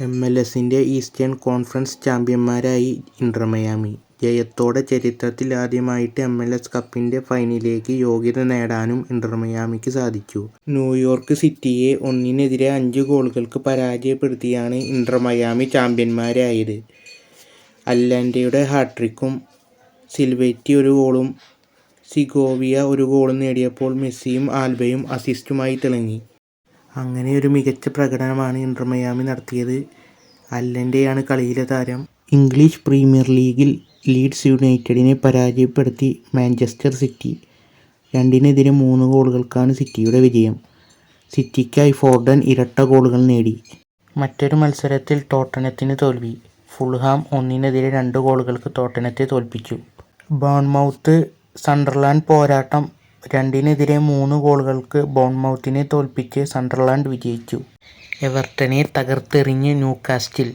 M L എസിന്റെ eastern conference ചാമ്പ്യന്മാരായി Miami. ജയത്തോടെ ചരിത്രത്തിലാദ്യമായിട്ട് എം എൽ എസ് കപ്പിന്റെ ഫൈനലിലേക്ക് യോഗ്യത നേടാനും മയാമിക്ക് സാധിച്ചു. ന്യൂയോർക്ക് സിറ്റിയെ ഒന്നിനെതിരെ അഞ്ച് ഗോളുകൾക്ക് പരാജയപ്പെടുത്തിയാണ് മയാമി ചാമ്പ്യന്മാരായത്. അല്ലാൻഡയുടെ ഹാട്രിക്കും സിൽവേറ്റി ഒരു ഗോളും സിഗോവിയ ഒരു ഗോളും നേടിയപ്പോൾ മെസ്സിയും ആൽബയും അസിസ്റ്റുമായി തിളങ്ങി. അങ്ങനെ ഒരു മികച്ച പ്രകടനമാണ് ഇൻട്രമയാമി മയാമി നടത്തിയത്. അല്ലന്റെയാണ് കളിയിലെ താരം. ഇംഗ്ലീഷ് പ്രീമിയർ ലീഗിൽ ലീഡ്സ് യുണൈറ്റഡിനെ പരാജയപ്പെടുത്തി മാഞ്ചസ്റ്റർ സിറ്റി. രണ്ടിനെതിരെ മൂന്ന് ഗോളുകൾക്കാണ് സിറ്റിയുടെ വിജയം. സിറ്റിക്കായി ഫോർഡൻ ഇരട്ട ഗോളുകൾ നേടി. മറ്റൊരു മത്സരത്തിൽ ടോട്ടനത്തിന് തോൽവി. ഫുൾഹാം ഒന്നിനെതിരെ രണ്ട് ഗോളുകൾക്ക് ടോട്ടനത്തെ തോൽപ്പിച്ചു. ബേൺമൗത്ത് സണ്ടർലാൻഡ് പോരാട്ടം രണ്ടിനെതിരെ മൂന്ന് ഗോളുകൾക്ക് ബോൺമൗത്തിനെ തോൽപ്പിച്ച് സണ്ടർലാൻഡ് വിജയിച്ചു. എവർട്ടനെ തകർത്തെറിഞ്ഞ് ന്യൂകാസ്റ്റിൽ.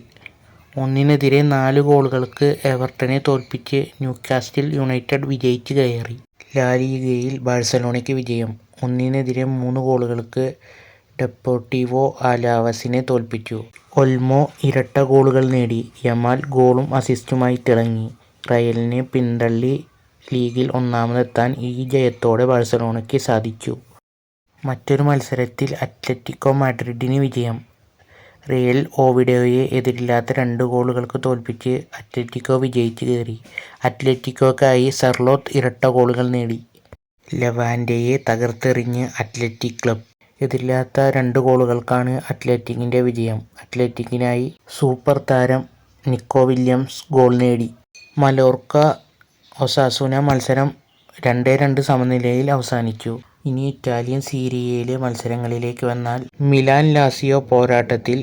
ഒന്നിനെതിരെ നാല് ഗോളുകൾക്ക് എവർട്ടനെ തോൽപ്പിച്ച് ന്യൂകാസ്റ്റിൽ യുണൈറ്റഡ് വിജയിച്ച് കയറി. ലാലിഗയിൽ ബാഴ്സലോണയ്ക്ക് വിജയം. ഒന്നിനെതിരെ മൂന്ന് ഗോളുകൾക്ക് ഡെപ്പോട്ടീവോ അലാവസിനെ തോൽപ്പിച്ചു. ഒൽമോ ഇരട്ട ഗോളുകൾ നേടി. യമാൽ ഗോളും അസിസ്റ്റുമായി തിളങ്ങി. റയലിനെ പിന്തള്ളി ലീഗിൽ ഒന്നാമതെത്താൻ ഈ ജയത്തോടെ ബാഴ്സലോണയ്ക്ക് സാധിച്ചു. മറ്റൊരു മത്സരത്തിൽ അത്ലറ്റിക്കോ മാഡ്രിഡിന് വിജയം. റിയൽ ഓവിഡോയെ എതിരില്ലാത്ത രണ്ട് ഗോളുകൾക്ക് തോൽപ്പിച്ച് അത്ലറ്റിക്കോ വിജയിച്ചു കയറി. അത്ലറ്റിക്കോക്കായി സർലോത്ത് ഇരട്ട ഗോളുകൾ നേടി. ലവാൻഡയെ തകർത്തെറിഞ്ഞ് അത്ലറ്റിക് ക്ലബ്. എതിരില്ലാത്ത രണ്ട് ഗോളുകൾക്കാണ് അത്ലറ്റിക്കിന്റെ വിജയം. അത്ലറ്റിക്കിനായി സൂപ്പർ താരം നിക്കോ വില്യംസ് ഗോൾ നേടി. മലോർക്ക ഒസാസുന മത്സരം രണ്ടേ രണ്ട് സമനിലയിൽ അവസാനിച്ചു. ഇനി ഇറ്റാലിയൻ സീരിയയിലെ മത്സരങ്ങളിലേക്ക് വന്നാൽ മിലാൻ ലാസിയോ പോരാട്ടത്തിൽ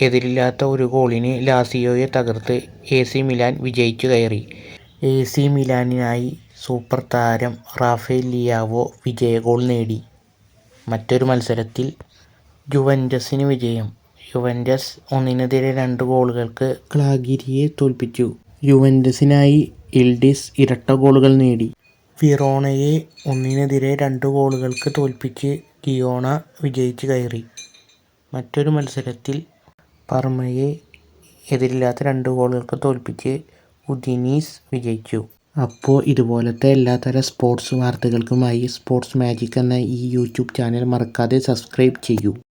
എതിരില്ലാത്ത ഒരു ഗോളിന് ലാസിയോയെ തകർത്ത് എ സി മിലാൻ വിജയിച്ചു കയറി. എ സി മിലാനിനായി സൂപ്പർ താരം റാഫേൽ ലിയാവോ വിജയ ഗോൾ നേടി. മറ്റൊരു മത്സരത്തിൽ ജുവന്റസിന് വിജയം. യുവന്റസ് ഒന്നിനെതിരെ രണ്ട് ഗോളുകൾക്ക് ക്ലാഗിരിയെ തോൽപ്പിച്ചു. യുവന്റസിനായി ഇൽഡിസ് ഇരട്ട ഗോളുകൾ നേടി. വിറോണയെ ഒന്നിനെതിരെ രണ്ട് ഗോളുകൾക്ക് തോൽപ്പിച്ച് ഗിയോണ വിജയിച്ച് കയറി. മറ്റൊരു മത്സരത്തിൽ പർമയെ എതിരില്ലാത്ത രണ്ട് ഗോളുകൾക്ക് തോൽപ്പിച്ച് ഉദിനീസ് വിജയിച്ചു. അപ്പോൾ ഇതുപോലത്തെ എല്ലാത്തരം സ്പോർട്സ് വാർത്തകൾക്കുമായി സ്പോർട്സ് മാജിക് എന്ന ഈ യൂട്യൂബ് ചാനൽ മറക്കാതെ സബ്സ്ക്രൈബ് ചെയ്യൂ.